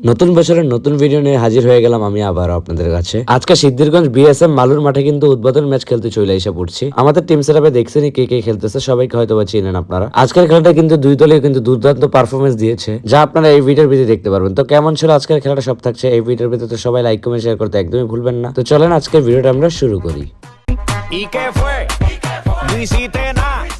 নতুন বছরের নতুন ভিডিও নিয়ে হাজির হয়ে গেলাম আমি আবার আপনাদের কাছে। আজকে সিদ্ধিরগঞ্জ বিএসএম মালুর মাঠে কিন্তু উদ্বোধন ম্যাচ খেলতে চলে এসে পড়ছি। আমাদের টিম সেরাপে দেখছেনই কে কে খেলতেছে, সবাইকে হয়তো বা চিনেন আপনারা। আজকের খেলাটা কিন্তু দুই দলে কিন্তু দুর্দান্ত পারফরমেন্স দিয়েছে, যা আপনারা এই ভিডিওর ভিতরে দেখতে পারবেন। তো কেমন ছিল আজকের খেলাটা সব থাকছে এই ভিডিওর ভিতরে, তো সবাই লাইক কমেন্ট শেয়ার করতে একদমই ভুলবেন না। তো চলেন আজকের ভিডিওটা আমরা শুরু করি।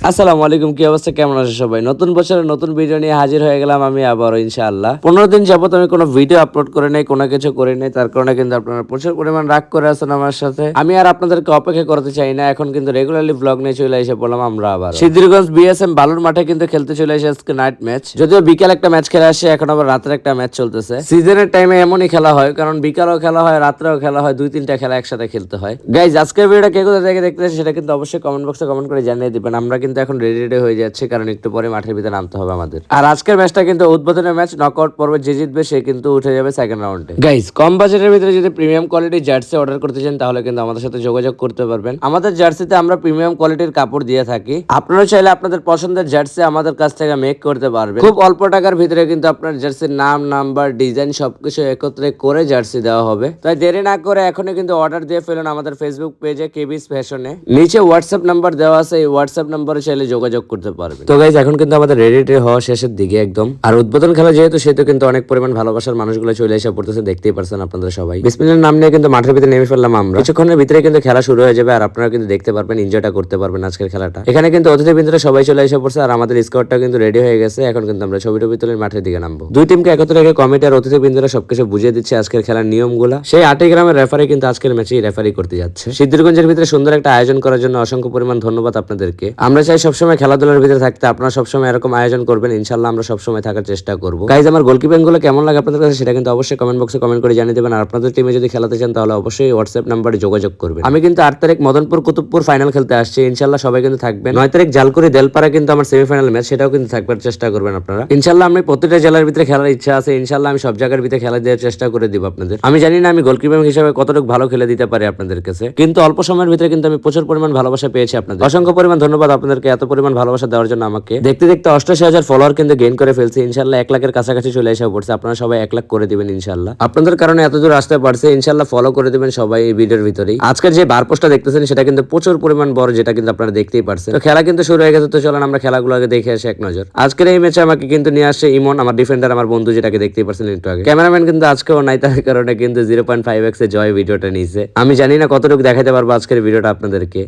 আসসালামু আলাইকুম, কি অবস্থা? কেমন আছে সবাই? নতুন বছরের নতুন ভিডিও নিয়ে হাজির হয়ে গেলাম আমি আবারও, ইনশাআল্লাহ। পনেরো দিন যাবত আমি কোনো ভিডিও আপলোড করে নাই, কোনো কিছু করে নাই, তার কারণে কিন্তু আপনারা প্রচুর পরিমাণ রাগ করে আছেন আমার সাথে। আমি আর আপনাদেরকে অপেক্ষা করতে চাই না, এখন কিন্তু রেগুলারলি ব্লগ নিয়ে চলে এসে বললাম আমরা আবার। সিদ্ধিরগঞ্জ বিএসএম বালুর মাঠে কিন্তু খেলতে চলে এসে আজকে নাইট ম্যাচ যদিও বিকাল একটা ম্যাচ খেলে আসে, এখন আবার রাতের একটা ম্যাচ চলতেছে। সিজনের টাইমে এমনই খেলা হয়, কারণ বিকালও খেলা হয়, রাত্রেও খেলা হয়, দুই, তিনটা খেলা একসাথে খেলতে হয়। গাইজ আজকের ভিডিওটা কে কোথা থেকে দেখতেছে সেটা কিন্তু অবশ্যই কমেন্ট বক্সে কমেন্ট করে জানিয়ে দিবেন। আমরা কিন্তু এখন রেডি রেডি হয়ে যাচ্ছি কারণ একটু পরে মাঠের ভিতরে নামতে হবে আমাদের। আর আজকের ম্যাচটা কিন্তু উদ্বোধনের ম্যাচ নকআউট পর্বে যে জিতবে সে কিন্তু উঠে যাবে সেকেন্ড রাউন্ডে গাইজ কম বাজেটের ভিতরে যদি প্রিমিয়াম কোয়ালিটির জার্সি অর্ডার করতে চান তাহলে কিন্তু আমাদের সাথে যোগাযোগ করতে পারবেন। আমাদের জার্সিতে আমরা প্রিমিয়াম কোয়ালিটির কাপড় দিয়ে থাকি। আপনারা চাইলে আপনাদের পছন্দের জার্সি আমাদের কাছ থেকে মেক করতে পারবেন। খুব অল্প টাকার ভিতরে কিন্তু আপনার জার্সির নাম নাম্বার ডিজাইন সবকিছু একত্রে করে জার্সি দেওয়া হবে। তাই দেরি না করে এখনই কিন্তু অর্ডার দিয়ে ফেলুন আমাদের ফেসবুক পেজে কেবিস ফ্যাশনে নিচে হোয়াটসঅ্যাপ নাম্বার দেওয়া আছে এই হোয়াটসঅ্যাপ নাম্বারে চাইলে যোগাযোগ করতে পারবেন তো গাইজ এখন কিন্তু আমাদের রেডি হওয়া শেষের দিকে একদম। আর উদ্বোধন খেলা যেহেতু, সেহেতু কিন্তু অনেক পরিমাণ ভালোবাসার মানুষগুলো চলে এসে পড়তেছে, দেখতেই পারছেন আপনাদের সবাই। বিসমিল্লার নাম নিয়ে কিন্তু মাঠের ভিতরে নেমে ফেললাম আমরা। কিছুক্ষণের ভিতরে কিন্তু খেলা শুরু হয়ে যাবে আর আপনারা কিন্তু দেখতে পারবেন এনজয়টা করতে পারবেন আজকের খেলাটা। এখানে কিন্তু অতিথি বিন্দুরা সবাই চলে এসে পড়ছে আর আমাদের স্কোয়াডটা কিন্তু রেডি হয়ে গেছে। এখন কিন্তু আমরা ছবি টবি তুলে মাঠের দিকে নামবো। দুই টিমকে একত্রে রেখে কমিটি আর অতিথি বিন্দুরা সবকিছু বুঝিয়ে দিচ্ছে আজকের খেলার নিয়মগুলা। সেই আটই গ্রামের রেফারি কিন্তু আজকের ম্যাচেই রেফারি করতে যাচ্ছে। সিদ্ধিরগঞ্জের ভিতরে সুন্দর একটা আয়োজন করার জন্য অসংখ্য পরিমাণ ধন্যবাদ আপনাদেরকে। আমরা চাই সবসময় খেলাধুলার ভিতরে থাকতে। আপনারা সবসময় এরকম আয়োজন করবেন, ইনশাল্লাহ আমরা সবসময় থাকার চেষ্টা করব। গাইজ আমার গোলকিপিংগুলো কেমন লাগে আপনাদের কাছে সেটা কিন্তু অবশ্যই কমেন্ট বক্সে কমেন্ট করে জানিয়ে দেবেন। আর আপনাদের টিমে যদি খেলাতে চান তাহলে অবশ্যই হোয়াটসঅ্যাপ নাম্বারে যোগাযোগ করবেন। আমি কিন্তু আট তারিখ মদনপুর কুতুবপুর ফাইনাল খেলতে আসছি। ইনশাল্লাহ সবাই কিন্তু থাকবেন। নয় তারিখ জালকুড়ি দেলপাড়া কিন্তু আমার সেমিফাইনাল ম্যাচ সেটাও কিন্তু থাকবার চেষ্টা করবেন আপনারা। ইনশাল্লাহ আমি প্রতিটা জেলার ভিতরে খেলার ইচ্ছা আছে। ইনশাল্লাহ আমি সব জায়গার ভিতরে খেলা দেওয়ার চেষ্টা করে দিব আপনাদের। আমি জানি না আমি গোলকিপিং হিসেবে কতটুকু ভালো খেলে দিতে পারি আপনাদের কাছে। কিন্তু অল্প সময়ের ভিতরে কিন্তু আমি প্রচুর পরিমাণ ভালোবাসা পেয়েছি আপনাদের। অসংখ্য পরিমাণ ধন্যবাদ আপনাদেরকে এত পরিমাণ ভালোবাসা দেওয়ার জন্য আমাকে। দেখতে দেখতে অষ্টাশি হাজার ফলোয়ার কিন্তু গেইন করে ফেলছে ইনশাল্লাহ এক লাখের কাছাকাছি চলে এসে পড়ছে। আপনারা সবাই এক লাখ করে দিবেন ইনশাল্লাহ আপনাদের কারণে এত দূর আসতে পারছে ইনশাল্লাহ ফলো করে দিবেন সবাই এই ভিডিওর ভিতরেই। আজকের যে বার পোস্টটা দেখতেছেন, সেটা কিন্তু প্রচুর পরিমাণ বড়, যেটা কিন্তু আপনারা দেখতেই পারছেন। তো খেলা কিন্তু শুরু হয়ে গেছে, তো চলেন আমরা খেলাগুলো আগে দেখে আসি এক নজর। আজকের এই ম্যাচে আমাকে কিন্তু নিয়ে আসছে ইমন, আমার ডিফেন্ডার আমার বন্ধু যেটাকে দেখতেই পারছেন একটু আগে। ক্যামেরাম্যান কিন্তু আজকেও নাই, তার কারণে কিন্তু জিরো পয়েন্ট ফাইভ এক্স এ জয় ভিডিওটা নিয়েছে। আমি জানি না কতটুকু দেখাতে পারব আজকের ভিডিওটা আপনাদেরকে।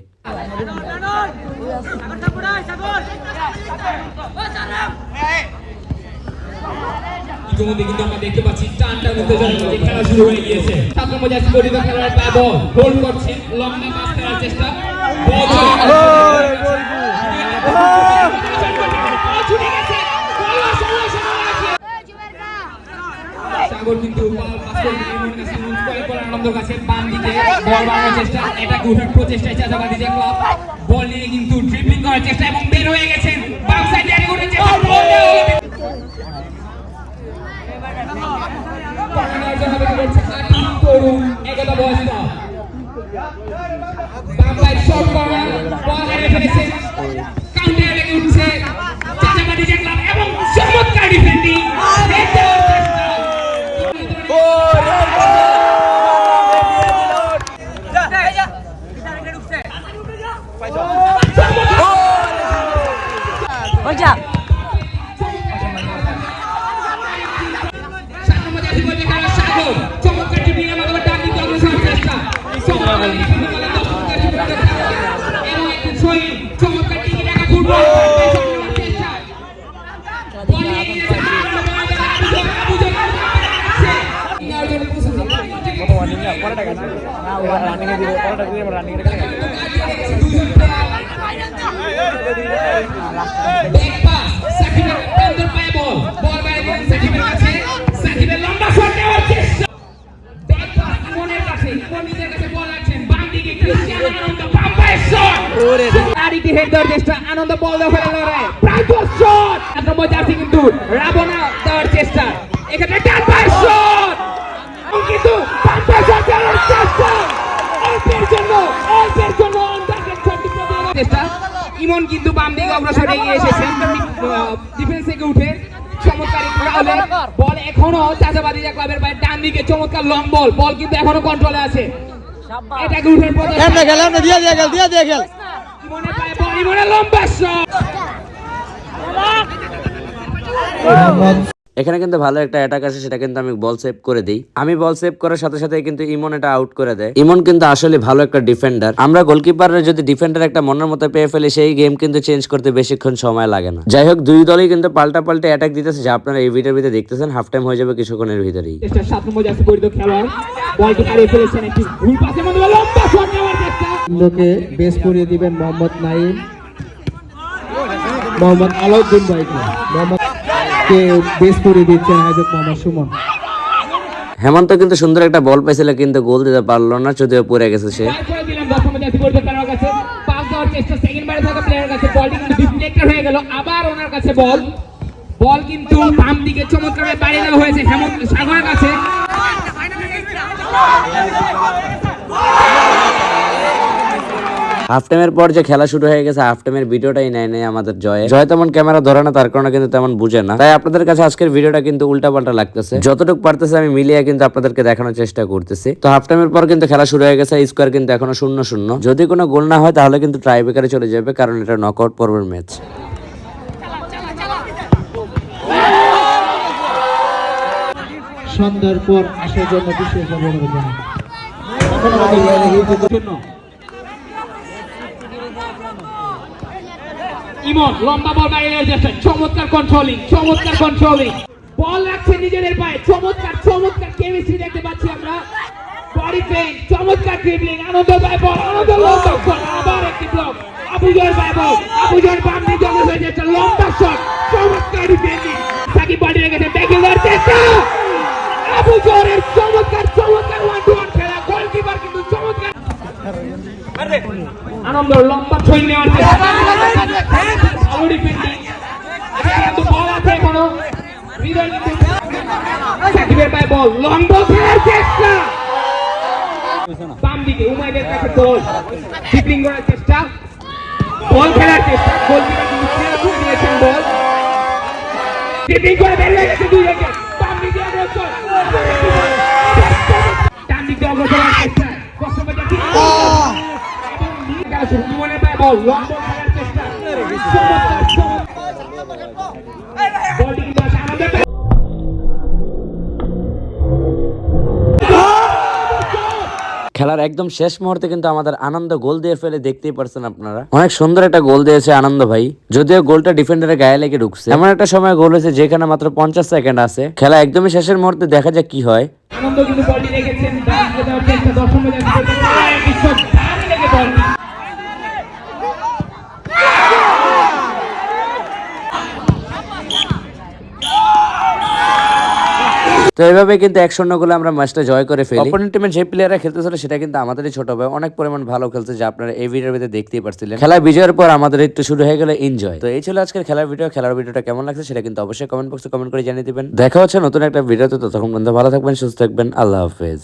ইতিমধ্যে কিন্তু আমরা দেখতে পাচ্ছি টানটার উত্তেজনার মধ্যে খেলা শুরু হয়ে গিয়েছে। ছাত্র মজাজ গঠিত খেলোয়াড় পা বল। হোল্ড করছেন লম্বা পাস করার চেষ্টা। সাগর কিন্তু কাছে বাম দিকে বল বাড়ানোর চেষ্টা। এটা উঠার প্রচেষ্টায় চাঁদাবাদি যে ক্লাব বল নিয়ে কিন্তু ড্রিবলিং করার চেষ্টা এবং বের হয়ে গেছেন বাম তরুণ একতা সাইড শর্ট কর্নার বল ফেলেছে সামনে মধ্যে আসি বলতে খেলা সাগর চমৎকার টিপিং এর মাধ্যমে সাকিবের লম্বা শট নেওয়ার চেষ্টা। ইমনের কাছে ইমন নিজের কাছে বল রাখছেন। বাম দিকে ক্রিস্টিয়ানো আনন্দ বাম পায়ের শট আরেকটি হেড দেওয়ার চেষ্টা আনন্দ বল দখলে লড়াই প্রান্ত শট। এত মজা আছে কিন্তু রাবণা দেওয়ার চেষ্টা। এখানে ডান পায়ের শট কিন্তু বাম পায়ের শট দেওয়ার চেষ্টা। অল্পের জন্য অল্পের জন্য অন্টার্গেট চেষ্টা। ইমন কিন্তু বাম দিকে অগ্রসর এগিয়ে এসেছেন এখনও চাচাবাদিজা ক্লাবের বাইরে ডান দিকে চমৎকার লং বল বল কিন্তু এখনও কন্ট্রোলে আছে। এটাকে উঠে পড়ে। এমনে গেল এমনে দিয়ে দিয়ে গেল দিয়ে দিয়ে গেল। ইমনে পায় বল ইমনে লম্বা শট এখানে কিন্তু ভালো একটা অ্যাটাক আছে সেটা কিন্তু আমি বল সেভ করে দিই। আমি বল সেভ করার সাথে সাথে কিন্তু ইমন এটা আউট করে দেয়। ইমন কিন্তু আসলে ভালো একটা ডিফেন্ডার আমরা গোলকিপারের যদি ডিফেন্ডার একটা মনের মতো পেয়ে ফেলে সেই গেম কিন্তু চেঞ্জ করতে বেশিক্ষণ সময় লাগে না। যাই হোক দুই দলই কিন্তু পাল্টা পাল্টে অ্যাটাক দিতেছে যা আপনারা এই ভিডিওর ভিতরে দেখতেছেন। হাফ টাইম হয়ে যাবে কিছুক্ষণের ভিতরেই। সাত নম্বর যাচ্ছে খেলোয়াড়। বলটি হারিয়ে ফেলেছেন একটি ভুল পাসের মধ্যে। লম্বা শট নেওয়ার চেষ্টা। লোকে বেশ করিয়ে দিবেন মোহাম্মদ নাইম মোহাম্মদ আলাউদ্দিন ভাইকে। মোহাম্মদ কে বেশ করিয়ে দিচ্ছেন আয়োজক মোহাম্মদ সুমন। হেমন্ত কিন্তু সুন্দর একটা বল পাইছিল কিন্তু গোল দিতে পারল না যদিও পড়ে গেছে সে। হয়ে বল বল কিন্তু বাম দিকে চমৎকার বাড়িয়ে দেওয়া হয়েছে হেমন্ত সাগরের কাছে। হাফ টাইমের পর যে খেলা শুরু হয়ে গেছে হাফ টাইমের ভিডিওটাই নেয় নেই আমাদের জয়ে। জয় তেমন ক্যামেরা ধরে না, তার কারণে কিন্তু তেমন বুঝে না। তাই আপনাদের কাছে আজকের ভিডিওটা কিন্তু উল্টা পাল্টা লাগতেছে। যতটুকু পারতেছে আমি মিলিয়ে কিন্তু আপনাদেরকে দেখানোর চেষ্টা করতেছি। তো হাফ টাইমের পর কিন্তু খেলা শুরু হয়ে গেছে স্কোয়ার কিন্তু এখনও শূন্য শূন্য। যদি কোনো গোল না হয়, তাহলে কিন্তু ট্রাই বেকারে চলে যাবে, কারণ এটা নকআউট পর্বের ম্যাচ সন্ধ্যার পর আসার জন্য অনুরোধ জানাই। ইমন, লম্বা বল বাড়িয়ে দেওয়ার চেষ্টা চমৎকার কন্ট্রোলিং চমৎকার কন্ট্রোলিং বল রাখছে নিজেদের পায়ে। চমৎকার চমৎকার কেমিস্ট্রি দেখতে পাচ্ছি আমরা। বডি পেইন চমৎকার ড্রিবলিং আনন্দ পায় বল, আনন্দ লম্বা আবার একটি ব্লক আবুজর পায় বল, আবুজর বাম দিকে হয়ে যাচ্ছে। লম্বা শট চমৎকার ডিফেন্ডিং সাকিব বডি রেখেছে ব্যাকে দেওয়ার চেষ্টা। আবুজরের চমৎকার চমৎকার ওয়ান টু ওয়ান খেলা। গোলকিপার কিন্তু চমৎকার। আনন্দ, লম্বা ছই নেওয়ার চেষ্টা। ডিফেন্ডিং কিন্তু বল আছে এখনও হৃদয় কিন্তু সাকিবের পায়ে বল। লং বল খেলার চেষ্টা। বাম দিকে উমাইদের কাছে বল ড্রিবলিং করার চেষ্টা। বল খেলার চেষ্টা। গোলকিপার কিন্তু বল। ড্রিবলিং করে বের হয়ে গেছে দুই রেখে বাম দিকে অগ্রসর। ডান দিকে অগ্রসর চেষ্টা। কষ্ট যাচ্ছে এবং নিয়ে গেল পায়ে বল। লং বল খেলার একদম শেষ মুহূর্তে কিন্তু আমাদের আনন্দ গোল দিয়ে ফেলে দেখতেই পারছেন আপনারা। অনেক সুন্দর একটা গোল দিয়েছে আনন্দ ভাই, যদিও গোলটা ডিফেন্ডারের গায়ে লেগে ঢুকছে। এমন একটা সময় গোল হয়েছে যেখানে মাত্র পঞ্চাশ সেকেন্ড আছে। খেলা একদমই শেষের মুহূর্তে দেখা যাক কি হয়। আনন্দ কিন্তু বলটি রেখেছেন ডান দিকে দেওয়ার চেষ্টা দর্শক মেজাজ করতে পারে বিশ্ব ডান লেগে বলটি তো এইভাবে কিন্তু এক শূন্য গোলে আমরা ম্যাচটা জয় করে ফেলি। অপোনেন্ট টিমের যে প্লেয়াররা খেলতেছিল সেটা কিন্তু আমাদেরই ছোট ভাই। অনেক পরিমাণ ভালো খেলছে যা আপনারা এই ভিডিওর ভিতরে দেখতেই পারছিলেন। খেলা বিজয়ের পর আমাদের একটু শুরু হয়ে গেল এনজয় তো এই ছিল আজকের খেলার ভিডিও খেলার ভিডিওটা কেমন লাগছে সেটা কিন্তু অবশ্যই কমেন্ট বক্সে কমেন্ট করে জানিয়ে দিবেন। দেখা হচ্ছে নতুন একটা ভিডিওতে ততক্ষণ পর্যন্ত ভালো থাকবেন সুস্থ থাকবেন। আল্লাহ হাফেজ।